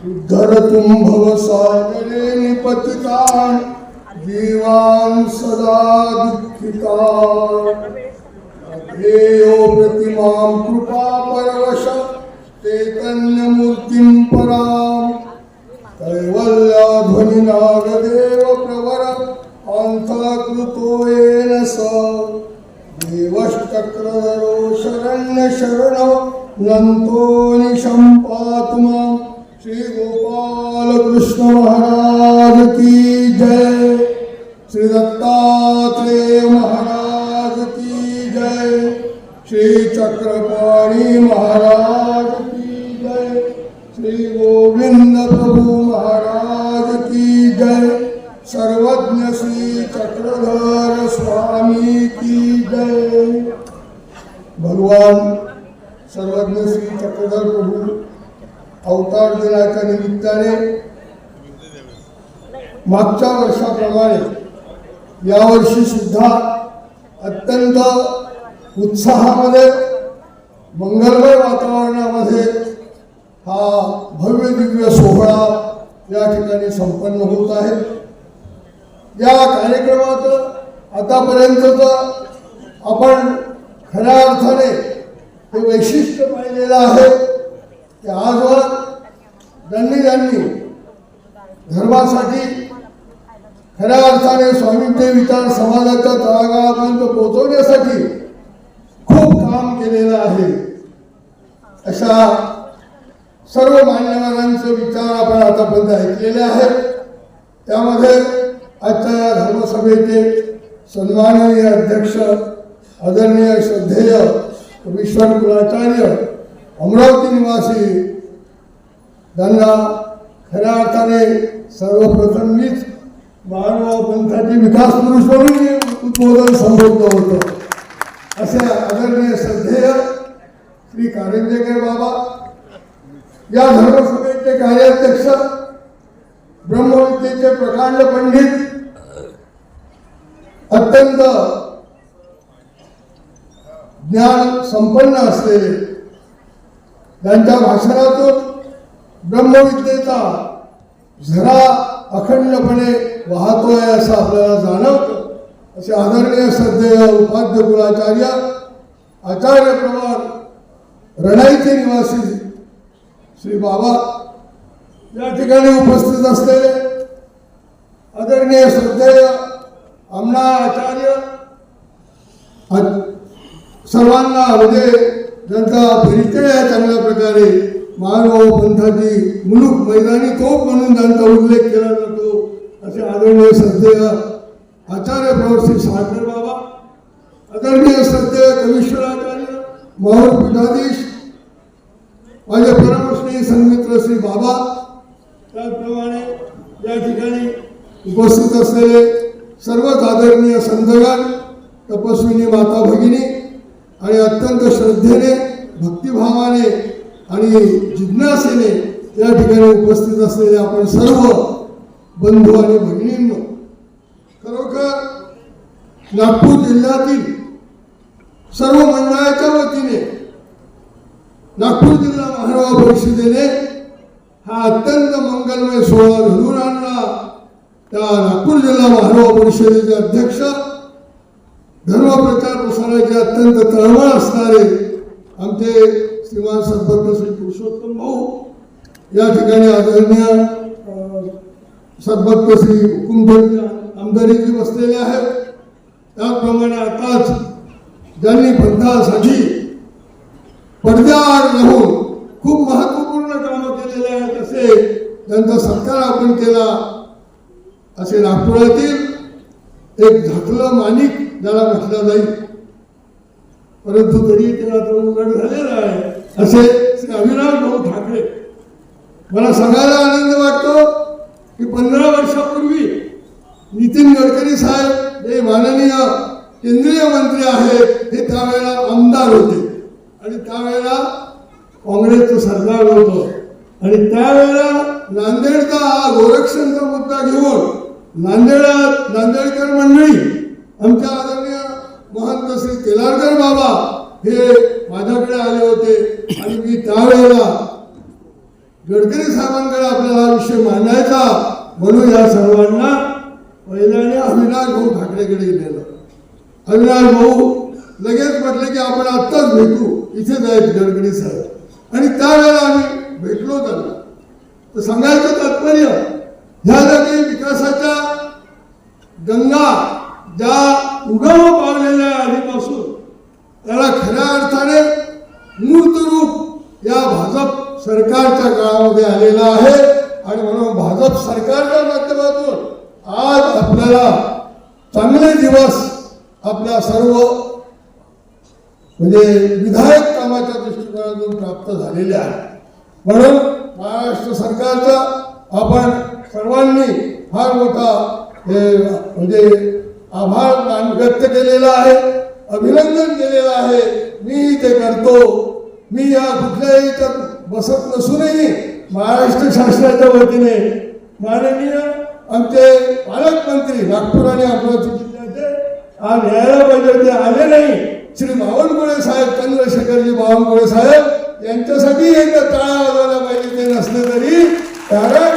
उद्धरतुं भवसागरे निपतितान् जीवान् सदा दुःखितान्। ध्येयो प्रतिमां कृपापरवश चैतन्यमूर्तिं पराम्। कैवल्याध्वनिनागदेव प्रवर अन्तकृतो येन स। देवश्चक्रधरो शरण्यशरणो नन्तो श्री गोपाल कृष्ण महाराज की जय। श्री दत्तात्रेय महाराज की जय। श्री चक्रपाणी महाराज की जय। श्री गोविंद प्रभु महाराज की जय। सर्वज्ञ श्री चक्रधर स्वामी की जय। भगवान सर्वज्ञ श्री चक्रधर प्रभू अवतार दिनाच्या निमित्ताने मागच्या वर्षाप्रमाणे यावर्षी सुद्धा अत्यंत उत्साहामध्ये मंगलमय वातावरणामध्ये हा भव्य दिव्य सोहळा या ठिकाणी संपन्न होत आहे. या कार्यक्रमात आतापर्यंत आपण खऱ्या अर्थाने हे वैशिष्ट्य पाहिलेलं आहे. की आजवर ज्यांनी ज्यांनी धर्मासाठी खऱ्या अर्थाने स्वामींचे विचार समाजाच्या तळागाळापर्यंत पोहोचवण्यासाठी खूप काम केलेलं आहे. अशा सर्व मान्यवरांचे विचार आपण आतापर्यंत ऐकलेले आहेत. त्यामध्ये आजच्या या धर्मसभेचे सन्माननीय अध्यक्ष आदरणीय श्रद्धेय विश्वकुलाचार्य अमरावती निवासी त्यांना खऱ्या अर्थाने सर्वप्रथम मीच मानव पंथाचे विकास पुरुष म्हणून उद्बोधन संबोधलं होतं. असे आदरणीय श्रद्धेय श्री कारंजेकर बाबा या धर्मसभेचे कार्याध्यक्ष ब्रह्मविद्येचे प्रकांड पंडित अत्यंत ज्ञान संपन्न असलेले त्यांच्या भाषणातून ब्रह्मविद्येचा झरा अखंडपणे वाहतोय असं आपल्याला जाणवतं. असे आदरणीय श्रद्धेय उपाध्य कुलाचार्य आचार्य प्रमाण रणाईचे निवासी श्री बाबा या ठिकाणी उपस्थित असलेले आदरणीय श्रद्धेय आमना आचार्य सर्वांना म्हणजे त्यांचा परिचय आहे चांगल्या प्रकारे. मानव पंथाची मुलूक मैदानी तोप म्हणून त्यांचा उल्लेख केला जातो. असे आदरणीय सध्या आचार्य प्रवर सागर बाबा आदरणीय श्रद्धेय आचार्य माहूर पीठाधीश माझे परमश्री संमित्र श्री बाबा त्याचप्रमाणे या ठिकाणी उपस्थित असलेले सर्वच आदरणीय संतगण तपस्विनी माता भगिनी आणि अत्यंत श्रद्धेने भक्तिभावाने आणि जिज्ञासेने या ठिकाणी उपस्थित असलेले आपण सर्व बंधू आणि भगिनींनो खरोखर नागपूर जिल्ह्यातील सर्व मंडळाच्या वतीने नागपूर जिल्हा महानुभाव परिषदेने हा अत्यंत मंगलमय सोहळा घडून आणला. त्या नागपूर जिल्हा महानुभाव परिषदेचे अध्यक्ष धर्म प्रचार प्रसाराचे अत्यंत तळमळ असणारे आमचे श्रीमान सद्भक्त श्री पुरुषोत्तम भाऊ या ठिकाणी आदरणीय अं, सद्भक्त श्री हुकुमधन आमदारीची बसलेले आहेत. त्याचप्रमाणे आताच ज्यांनी बंधासाठी पडद्याआड राहून खूप महत्त्वपूर्ण कामं केलेले आहेत असे त्यांचा सत्कार आपण केला असे नागपुरातील एक झाकलं माणिक ज्याला म्हटलं जाईल परंतु तरी त्याला तो उघड झालेला आहे. असे श्री अविनाश भाऊ ठाकरे. मला सांगायला आनंद वाटतो की पंधरा वर्षापूर्वी नितीन गडकरी साहेब जे माननीय केंद्रीय मंत्री आहेत हे त्यावेळेला आमदार होते. आणि त्यावेळेला काँग्रेसचं सरकार होतं. आणि त्यावेळेला नांदेडचा हा गोरक्षणचा मुद्दा घेऊन नांदेडात नांदेडकर मंडळी आमच्या आदरणीय महंत श्री केलारकर बाबा हे माझ्याकडे आले होते. आणि मी त्यावेळेला गडकरी साहेबांकडे आपल्याला हा विषय मांडायचा म्हणून या सर्वांना पहिल्याने अविनाश भाऊ ठाकरेकडे गेलेलं. अविनाश भाऊ लगेच म्हटले की आपण आत्ताच भेटू. इथेच आहेत गडकरी साहेब. आणि त्यावेळेला आम्ही भेटलो त्यांना. तर सांगायचं तात्पर्य ह्या जागी विकासाच्या गंगा ज्या उगम पावलेल्या आधीपासून त्याला खऱ्या अर्थाने मूर्त रूप या भाजप सरकारच्या काळामध्ये आलेला आहे. आणि म्हणून भाजप सरकारच्या माध्यमातून आज आपल्याला चांगले दिवस आपल्या सर्व म्हणजे विधायक कामाच्या दृष्टिकोनातून प्राप्त झालेले आहे म्हणून महाराष्ट्र सरकारचा आपण सर्वांनी फार मोठा हे म्हणजे आभार मान व्यक्त केलेला आहे अभिनंदन केलेलं आहे. मी ते करतो. मी या कुठल्याही तर बसत नसूनही महाराष्ट्र शासनाच्या वतीने माननीय आमचे पालकमंत्री नागपूर आणि अमरावती जिल्ह्याचे आज यायला पाहिजे ते आले नाही श्री बावनकुळे साहेब चंद्रशेखरजी बावनकुळे साहेब यांच्यासाठी एकदा टाळा वाजवायला पाहिजे ते नसले तरी कारण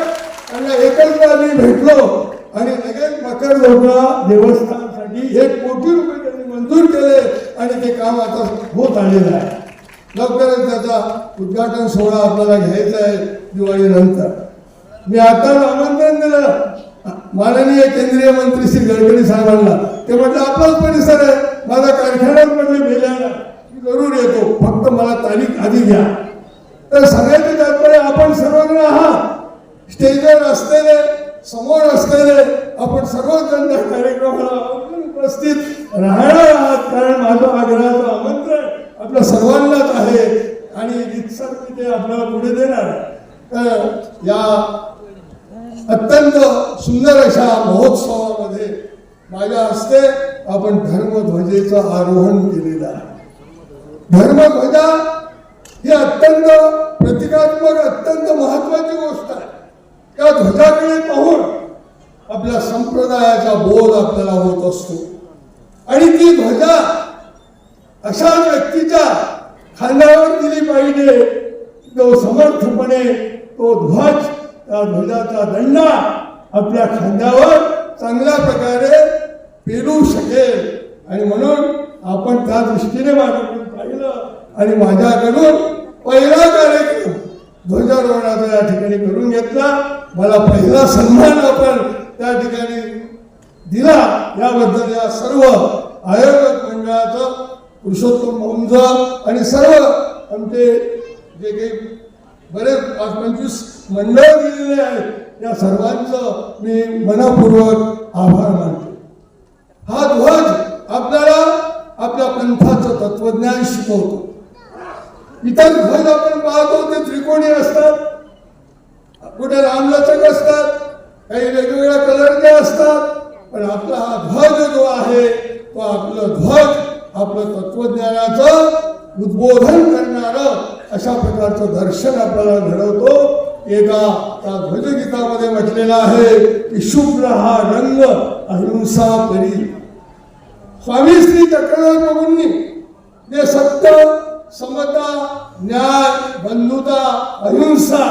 त्यांना एकच मी भेटलो आणि लगेच मकर धोरणा देवस्थानासाठी एक कोटी रुपये त्यांनी मंजूर केले आणि ते काम आता होत आलेलं आहे. लवकरच त्याचा उद्घाटन सोहळा आपल्याला घ्यायचा आहे दिवाळीनंतर. मी आता आमंत्रण दिलं. माननीय केंद्रीय मंत्री श्री गडकरी साहेबांना. ते म्हटलं आपलाच परिसर आहे. माझा कारखान्यात म्हटले मी जरूर येतो. फक्त मला तारीख आधी घ्या. तर सगळ्याच्या तात्पर्य आपण सर्वजण आहात. स्टेजवर असलेले समोर असलेले आपण सर्वजण त्या कार्यक्रमाला उपस्थित राहणार आहात. कारण माझं आग्रहाचं आमंत्रण आपल्या सर्वांनाच आहे आणि रितसर मी ते आपल्याला पुढे देणार. तर या अत्यंत सुंदर अशा महोत्सवामध्ये माझ्या हस्ते आपण धर्मध्वजेचं आरोहण केलेलं आहे. धर्मध्वजा ही अत्यंत प्रतिकात्मक अत्यंत महत्वाची गोष्ट आहे. त्या ध्वजाकडे पाहून आपल्या संप्रदायाचा बोध आपल्याला होत असतो. आणि ती ध्वजा अशा व्यक्तीच्या खांद्यावर दिली पाहिजे तो समर्थपणे तो ध्वज त्या ध्वजाचा दंडा आपल्या खांद्यावर चांगल्या प्रकारे पेरू शकेल. आणि म्हणून आपण त्या दृष्टीने माझ्याकडून पाहिलं आणि माझ्याकडून पहिला कार्यक्रम ध्वजारोहणाचा या ठिकाणी करून घेतला. मला पहिला सन्मान आपण त्या ठिकाणी दिला. याबद्दल या सर्व आयोजक मंडळाचं पुरुषोत्तम भाऊंचं आणि सर्व आमचे जे काही बरेच पाच पंचवीस मंडळ दिलेले आहेत या सर्वांचं मी मनपूर्वक आभार मानतो. हा ध्वज आपल्याला आपल्या पंथाचं तत्वज्ञान शिकवतो. इतर ध्वज आपण पाहतो ते त्रिकोणी असतात. कुठे रामलचक असतात काही वेगवेगळ्या कलरचे असतात पण आपला हा ध्वज जो आहे तो आपलं ध्वज आपलं तत्वज्ञानाचं उद्बोधन करणारं अशा प्रकारचं दर्शन आपल्याला घडवतो. एका त्या ध्वजगीतामध्ये म्हटलेलं आहे की शुभ्र हा रंग अहिंसा परी. स्वामी श्री चक्रधर प्रभूंनी जे सत्य समता न्याय बंधुता अहिंसा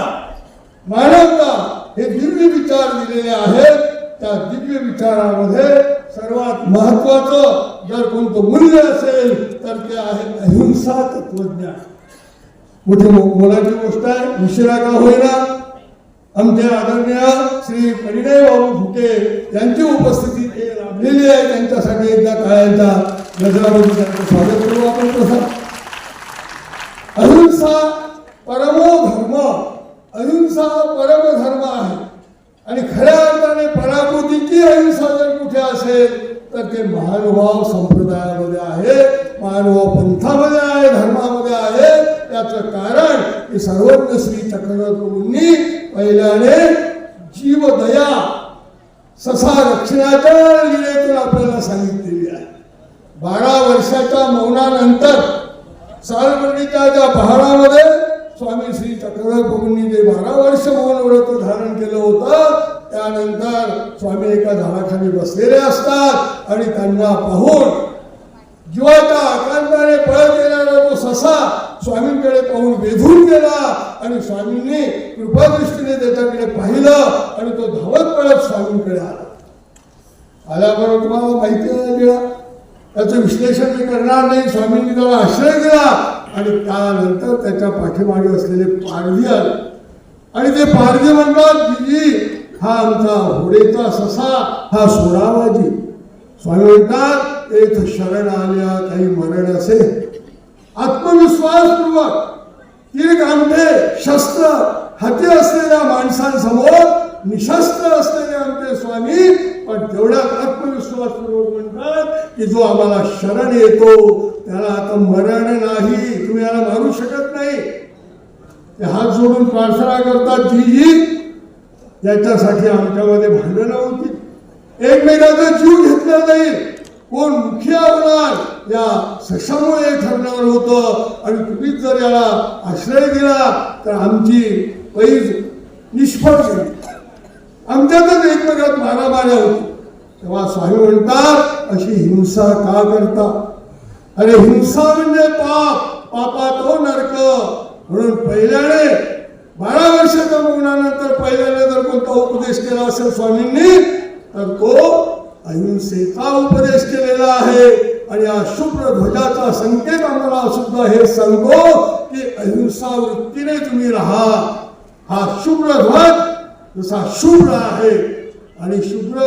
मानवता हे दिव्य विचार दिलेले आहेत. त्या दिव्य विचारामध्ये सर्वात महत्वाचं जर कोणतं मूल्य असेल तर ते आहे अहिंसा तत्वज्ञान. मोठी मोलाची गोष्ट आहे उशिरा का होईना? आमचे आदरणीय श्री परिणय बाबू फुके यांची उपस्थिती ते लाभलेली आहे. त्यांच्यासाठी एकदा काळ्यांच्या गजरामध्ये त्यांचं स्वागत करू आपण तसं. अहिंसा परमो धर्म. अहिंसा परमधर्म आहे. आणि खऱ्या अर्थाने पराकृतीची अहिंसा जर कुठे असेल तर ते महानुभाव संप्रदायामध्ये आहे महानुभाव पंथामध्ये आहे धर्मामध्ये आहे. त्याचं कारण की सर्वज्ञ श्री चक्रवर्तींनी पहिल्याने जीवदया ससा रक्षणाच्या लिलेतून आपल्याला सांगितलेली आहे. बारा वर्षाच्या मौनानंतर सालबर्डीच्या ज्या पहाडामध्ये स्वामी श्री चक्रधर प्रभूंनी जे बारा वर्ष मौन व्रत धारण केलं होतं त्यानंतर स्वामी एका झाडाखाली बसलेले असतात आणि त्यांना पाहून जीवाच्या आकांताने पळत येणारा तो ससा स्वामींकडे पाहून वेधून गेला आणि स्वामींनी कृपादृष्टीने त्याच्याकडे पाहिलं आणि तो धावत पळत स्वामींकडे आला. आल्याबरोबर तुम्हाला माहिती नाही त्याचं विश्लेषण मी करणार नाही. स्वामींनी त्याला आश्रय दिला. आणि त्यानंतर त्याच्या पाठीमागे असलेले पारधी आले. आणि ते पारधी म्हणतात जी हा आमचा होडेचा ससा हा सोडावाजी स्वामी म्हणतात एक शरण आल्या काही मरण असे. आत्मविश्वासपूर्वक तीर कांठे शस्त्र हाती असलेल्या माणसांसमोर निशस्त्र असलेले आमचे स्वामी पण तेवढाच आत्मविश्वास लोक म्हणतात की जो आम्हाला शरण येतो त्याला आता मरण नाही तुम्ही याला मारू शकत नाही. ते हात जोडून प्रार्थना करतात जी जी याच्यासाठी आमच्यामध्ये भांडणं होती. एकमेकाचा जीव घेतला जाईल कोण मुखिया होणार? या सशामुळे ठरणार होतं. आणि तुम्हीच जर याला आश्रय दिला तर आमची पैज निष्फळ झाली. आमच्यातच एकमेकात मारामाऱ्या होती तेव्हा स्वामी म्हणतात अशी हिंसा का करता? अरे हिंसा म्हणजे पाप. पापा तो हो नरक. म्हणून पहिल्याने बारा वर्षाच्या मुलानंतर पहिल्याने जर कोणता उपदेश केला असेल स्वामींनी तर तो अहिंसेचा उपदेश केलेला आहे. आणि या शुभ्र ध्वजाचा संकेत आम्हाला सुद्धा हे सांगतो की अहिंसा वृत्तीने तुम्ही राहा. हा शुभ्र ध्वज जसा शुभ्र आहे आणि शुभ्र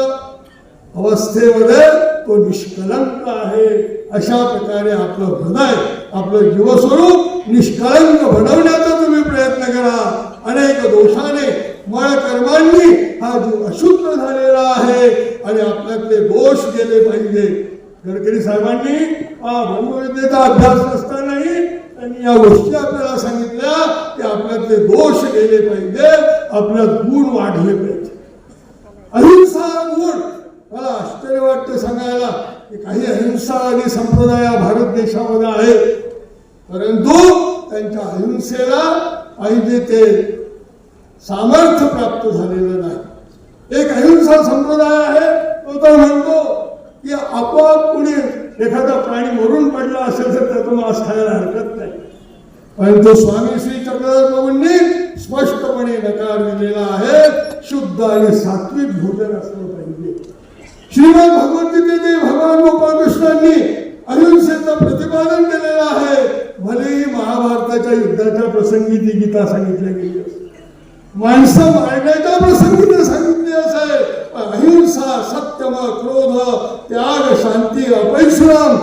अवस्थेमध्ये तो निष्कलंक आहे. अशा प्रकारे आपलं हृदय आपलं जीवस्वरूप निष्कलंक बनवण्याचा तुम्ही प्रयत्न करा. अनेक दोषाने मळकर्मांनी हा जीव अशुद्ध झालेला आहे आणि आपल्यातले दोष गेले पाहिजे. गडकरी साहेबांनी हा ब्रह्मविद्येचा अभ्यास नसतानाही त्यांनी या गोष्टी आपल्याला सांगितल्या की आपल्यातले दोष गेले पाहिजे आपल्यात गुण वाढले पाहिजे. अहिंसा गुण. मला आश्चर्य वाटतं सांगायला की काही अहिंसावादी संप्रदाय भारत देशामध्ये आहे परंतु त्यांच्या अहिंसेला पाहिजे ते सामर्थ्य प्राप्त झालेलं नाही. एक अहिंसा संप्रदाय आहे तो तर म्हणतो की आपोआप कुणी एखादा प्राणी मरून पडला असेल तर त्यातून मांस खायला हरकत नाही. परंतु स्वामी श्री चक्रधर प्रभूंनी स्पष्टपणे नकार दिलेला आहे. शुद्ध आणि सात्विक भोजन असलं पाहिजे. श्रीमद भगवद्गीतेने भगवान गोपालकृष्णांनी अहिंसेचं प्रतिपादन केलेलं आहे. भलेही महाभारताच्या युद्धाच्या प्रसंगी ती गीता सांगितली गेली माणसं मारण्याच्या प्रसंगी ते सांगितले असेल. पण अहिंसा सत्यम क्रोध त्याग शांती अपरिश्रम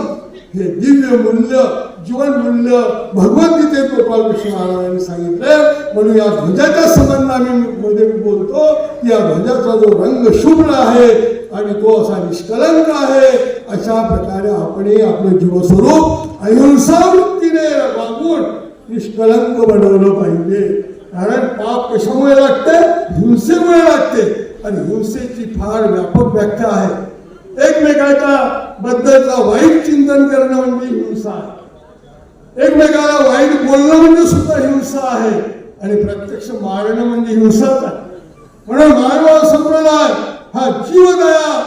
हे दिव्य मूल्य जीवन मूल्य भगवद्गीतेत गोपालकृष्ण महाराजांनी सांगितले म्हणून या ध्वजाच्या संबंधाने मध्ये मी बोलतो की या ध्वजाचा जो रंग शुभ्र आहे आणि तो असा निष्कलंक आहे अशा प्रकारे आपणही आपलं जीवस्वरूप अहिंसा वृत्तीने वागून निष्कलंक बनवलं पाहिजे. कारण पाप कशामुळे लागते? हिंसेमुळे लागते. आणि हिंसेची फार व्यापक व्याख्या आहे. एकमेकाच्या बद्दलचा वाईट चिंतन करणं म्हणजे हिंसा आहे. एकमेकाला वाईट बोलणं म्हणजे सुद्धा हिंसा आहे. आणि प्रत्यक्ष मारणं म्हणजे हिंसाच आहे. म्हणून मानव संप्रदाय हा जीवदया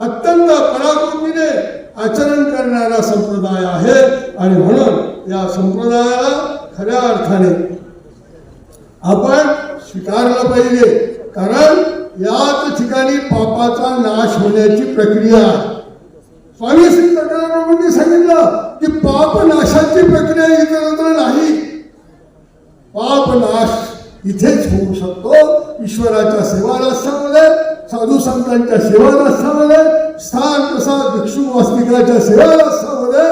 अत्यंत पराकृतीने आचरण करणारा संप्रदाय आहे. आणि म्हणून या संप्रदायाला खऱ्या अर्थाने आपण स्वीकारलं पाहिजे. कारण याच ठिकाणी पापाचा नाश होण्याची प्रक्रिया आहे. स्वामी श्री प्रभूंनी सांगितलं की पाप नाशाची प्रक्रिया इतरत्र नाही. पाप नाश इथेच होऊ शकतो. ईश्वराच्या सेवारस्थामध्ये साधू संतांच्या सेवारस्थामध्ये स्थान प्रसाद भिक्षू वास्तिकाच्या सेवारस्थामध्ये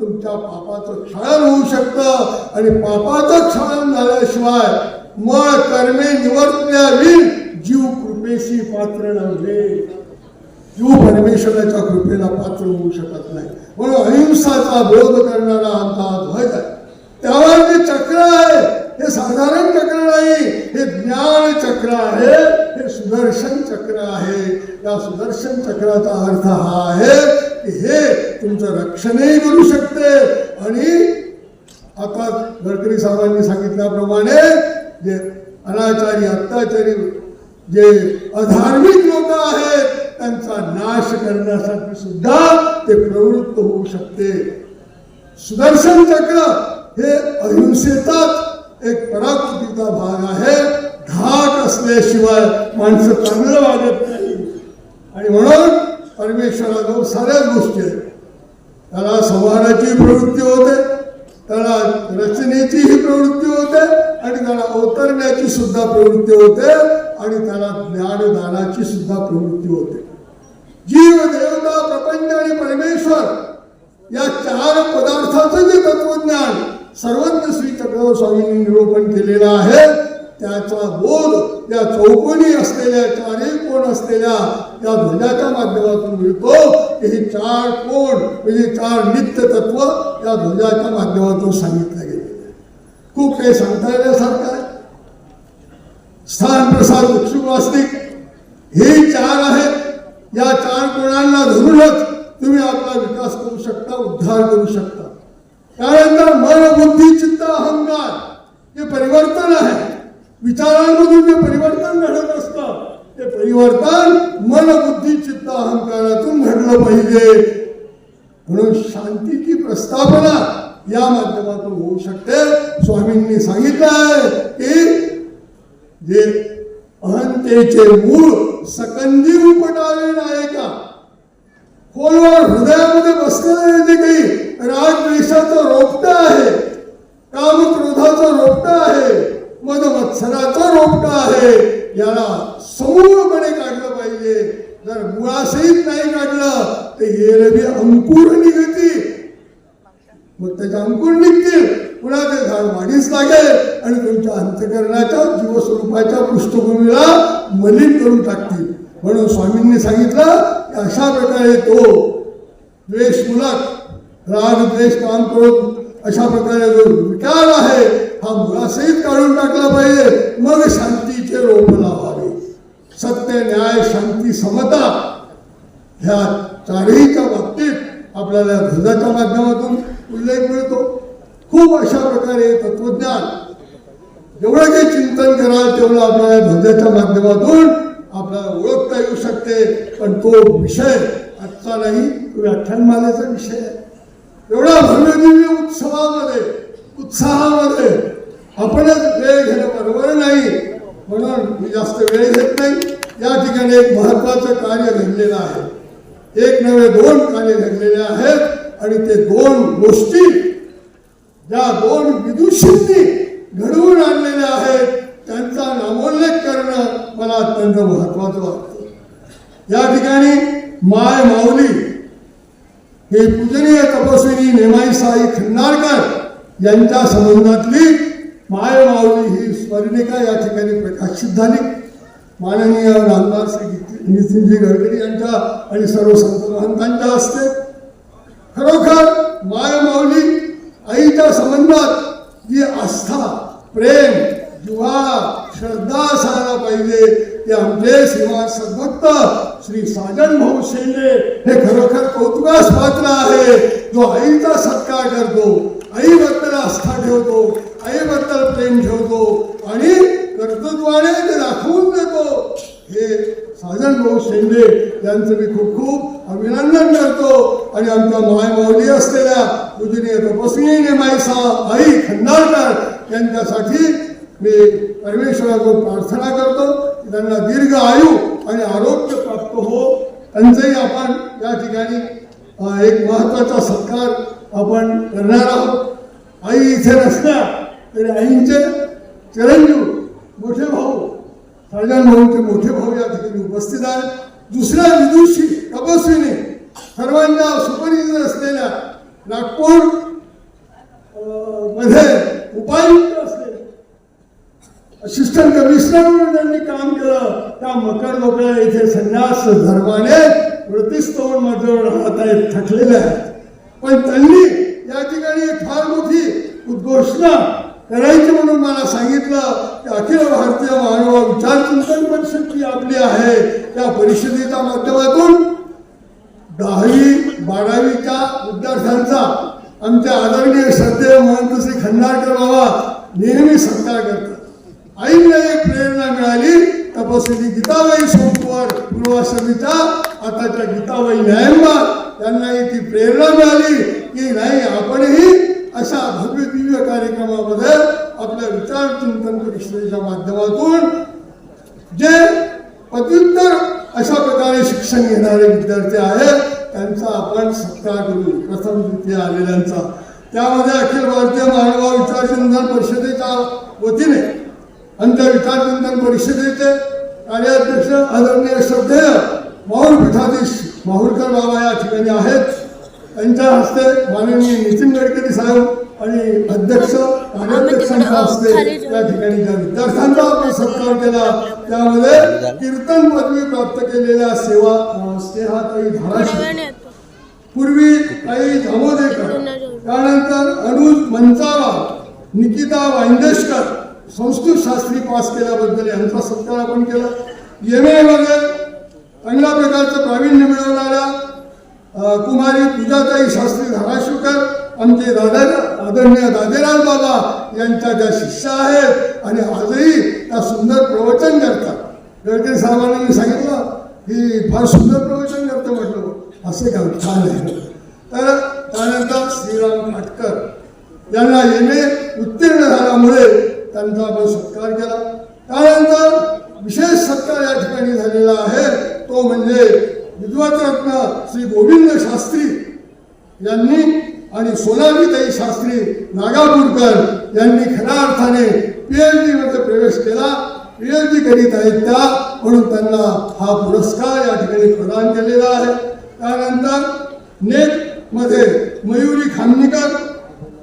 तुमच्या पापाचं क्षरण होऊ शकतं आणि पापाचं क्षरण झाल्याशिवाय मग कर्मे निवर्तल्या जीव कृपेशी पात्र नव्हे जीव परमेश्वराच्या कृपेला पात्र होऊ शकत नाही. म्हणून अहिंसाचा बोध करणारा आमचा ध्वज आहे. त्यावर जे चक्र आहे हे साधारण चक्र नाही हे ज्ञान चक्र आहे हे सुदर्शन चक्र आहे. या सुदर्शन चक्राचा अर्थ हा आहे की हे तुमचं रक्षणही करू शकते. आणि आता गडकरी साहेबांनी सांगितल्याप्रमाणे जे अनाचारी अत्याचारी जे अधार्मिक लोक आहेत त्यांचा नाश करण्यासाठी सुद्धा ते प्रवृत्त होऊ शकते. सुदर्शन चक्र हे अहिंसेचाच एक पराकृतीचा भाग आहे. धाक असल्याशिवाय माणसं चांगलं वागत नाही. आणि म्हणून परमेश्वराजवळ साऱ्याच गोष्टी आहेत. त्याला संहाराची प्रवृत्ती होते त्याला रचनेचीही प्रवृत्ती होते आणि त्याला अवतरण्याची सुद्धा प्रवृत्ती होते आणि त्याला ज्ञानदानाची सुद्धा प्रवृत्ती होते. जीव देवता प्रपंच आणि परमेश्वर या चार पदार्थाचं जे तत्वज्ञान सर्वज्ञ श्री चक्रधर स्वामींनी निरूपण केलेलं आहे त्याचा बोध या चौकोनी असलेल्या चारही कोण असलेल्या या ध्वजाच्या माध्यमातून मिळतो. हे चार कोण म्हणजे चार नित्य तत्व या ध्वजाच्या माध्यमातून सांगितलं गेलेलं आहे खूप काही सांगता येण्यासारखं आहे. स्थान प्रसाद उत्सुक वास्तिक हे चार आहे. या चार गुणांना धरूनच तुम्ही आपला विकास करू शकता उद्धार करू शकता. त्यानंतर मन बुद्धी चित्त अहंकार हे परिवर्तन आहे. विचारांमधून जे परिवर्तन घडत असतं ते परिवर्तन मन बुद्धी चित्त अहंकारातून घडलं पाहिजे. म्हणून शांतीची प्रस्थापना या माध्यमातून होऊ शकते. स्वामींनी सांगितलं आहे की जे अहंतेचे मूळ सकंदी उपटावे नायका. खोलवर हृदयामध्ये बसलेले जे काही रागद्वेषाचं रोपटं आहे कामक्रोधाचं रोपटं आहे मद मत्सराचं रोपटं आहे याला समूळपणे काढलं पाहिजे. जर मुळासहित नाही काढलं तर येरबी अंकुर निघती मग त्याचे अंकुर निघतील? पुन्हा ते झाड वाढीस लागेल? आणि तुमच्या अंतकरणाच्या जीवस्वरूपाच्या पृष्ठभूमीला मलिन करून टाकतील. म्हणून स्वामींनी सांगितलं की अशा प्रकारे तो द्वेषमूलक राग द्वेष काम करून अशा प्रकारे जो विकार आहे हा मुळासहित काढून टाकला पाहिजे. मग शांतीचे रोप लावावे. सत्य न्याय शांती समता ह्या चारहीच्या बाबतीत आपल्याला धंदाच्या माध्यमातून उल्लेख मिळतो. खूप अशा प्रकारे तत्वज्ञान जेवढं काही चिंतन कराल तेवढं आपल्याला धंद्याच्या माध्यमातून आपल्याला ओळखता येऊ शकते. पण तो विषय आजचा नाही तो व्याख्यानमालेचा विषय आहे. एवढा भव्यदिव्य उत्सवामध्ये उत्साहामध्ये आपणच वेळ घेणं बरोबर नाही. म्हणून मी जास्त वेळ घेत नाही. या ठिकाणी एक महत्वाचं कार्य घडलेलं आहे. एक नव्हे दोन कार्य घडलेले आहेत आणि ते दोन गोष्टी ज्या दोन विदुषींनी घडवून आणलेल्या आहेत त्यांचा नामोल्लेख करणं मला अत्यंत महत्वाचं वाटतं. या ठिकाणी माय माऊली हे पूजनीय तपस्विनी नेमाई साई खंडारकर यांच्या संबंधातली माय माऊली ही स्मरणिका या ठिकाणी प्रकाशित झाली. माननीय नामदार श्री नितीनजी गडकरी यांच्या आणि सर्व संत महंतांच्या हस्ते खरोखर मायमाऊली आईच्या संबंधात जी आस्था प्रेम जिव्हाळा श्रद्धा असायला पाहिजे ते आमचे श्रीमान सद्भक्त श्री साजन भाऊ शेंडे हे खरोखर कौतुकास पात्र आहे. जो आईचा सत्कार करतो आईबद्दल आस्था ठेवतो आईबद्दल प्रेम ठेवतो आणि कर्तृत्वाने ते दाखवून देतो. हे साजन भाऊ शेंडे यांचं मी खूप खूप अभिनंदन करतो. आणि आमच्या माय माऊली असलेल्या पूजनीय तपस्वीने मायसा आई खंडाळकर यांच्यासाठी मी परमेश्वराकडून प्रार्थना करतो. त्यांना दीर्घ आयु आणि आरोग्य प्राप्त हो. त्यांचंही आपण या ठिकाणी एक महत्त्वाचा सत्कार आपण करणार आहोत. आई इथे नसल्या तरी आईंचे चिरंजीव मोठे भाऊ. साजन भाऊंचे मोठे भाऊ या ठिकाणी उपस्थित आहेत. दुसऱ्या विदुषी तपस्वीने सर्वांना सुपरिचित असलेल्या नागपूरमध्ये उपायुक्त असलेले असिस्टंट कमिशनर म्हणून त्यांनी काम केलं. त्या मकर लोकं इथे संन्यास धर्माने वृत्तीस्तवन माझ्यावर राहत आहेत थकलेले आहेत. पण त्यांनी या ठिकाणी फार मोठी उद्घोषणा करायची म्हणून मला सांगितलं की अखिल भारतीय मानव विचार चिंतन परिषद जी आपली आहे. त्या परिषदेच्या माध्यमातून दहावी बारावीच्या विद्यार्थ्यांचा आमच्या आदरणीय श्रद्धेय महंत श्री खंडारकर बाबा नेहमी सत्कार करतात. आईला एक प्रेरणा मिळाली तपस्वी गीताबाई सोमवार पूर्वाश्रमीचा आताच्या गीताबाई न्यायंबा त्यांनाही ती प्रेरणा मिळाली की नाही आपणही अशा भव्य दिव्य कार्यक्रमामध्ये आपल्या विचार चिंतन परिषदेच्या माध्यमातून जे पदव्युत्तर अशा प्रकारे शिक्षण घेणारे विद्यार्थी आहेत त्यांचा आपण सत्कार करू. प्रथम द्वितीय आलेल्यांचा. त्यामध्ये अखिल भारतीय महानुभाव विचार चिंतन परिषदेच्या वतीने आणि विचार चिंतन परिषदेचे कार्याध्यक्ष आदरणीय श्रद्धेय माहुल पीठाधीश माहुलकर बाबा या ठिकाणी आहेत. त्यांच्या हस्ते माननीय नितीन गडकरी साहेब आणि अध्यक्ष कार्याध्यक्षांच्या हस्ते त्या ठिकाणी ज्या विद्यार्थ्यांचा आपण सत्कार केला त्यामध्ये कीर्तन पदवी प्राप्त केलेल्या सेवा स्नेहाताई धाराशिव. पूर्वी काही दामोदेकर त्यानंतर अनुज मंचावा निकिता वांदेशकर संस्कृत शास्त्री पास केल्याबद्दल यांचा सत्कार आपण केला. एममध्ये चांगल्या प्रकारचं प्रावीण्य मिळवणाऱ्या कुमारी पूजाताई शास्त्री धाराशिवकर आमचे दादा आदरणीय दादेराव बाबा यांच्या ज्या शिष्या आहेत आणि आजही त्या सुंदर प्रवचन करतात. गडकरी साहेबांनी मी सांगितलं की फार सुंदर प्रवचन करतं म्हटलं. असे का छान आहे. तर त्यानंतर श्रीराम खाटकर यांना येणे उत्तीर्ण झाल्यामुळे त्यांचा आपण सत्कार केला. त्यानंतर विशेष सत्कार या ठिकाणी झालेला आहे. तो म्हणजे विद्वतरत्न श्री गोविंद शास्त्री यांनी आणि सोनालीताई शास्त्री नागापूरकर यांनी खऱ्या अर्थाने पीएचडी मध्ये प्रवेश केला. पीएचडी करीत आहेत त्या म्हणून त्यांना हा पुरस्कार या ठिकाणी प्रदान केलेला आहे. त्यानंतर नेटमध्ये मयुरी खामनीकर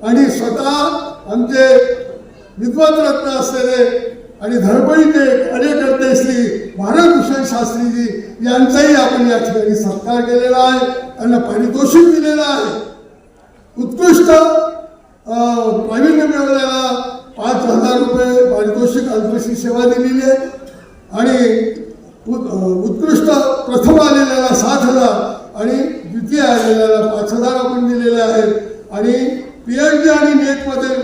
आणि स्वतः आमचे विद्वतरत्न असलेले आणि धडपडीचे कार्यकर्ते श्री भारतभूषण शास्त्रीजी यांचाही आपण या ठिकाणी सत्कार केलेला आहे. त्यांना पारितोषिक दिलेलं आहे. उत्कृष्ट प्रावीण्य मिळवलेला पाच हजार रुपये पारितोषिक अल्पशी सेवा दिलेली आहे. आणि उत्कृष्ट प्रथम आलेल्याला सात हजार आणि द्वितीय आलेल्याला पाच हजार आपण दिलेले आहेत. आणि पी एच डी आणि नेटमध्ये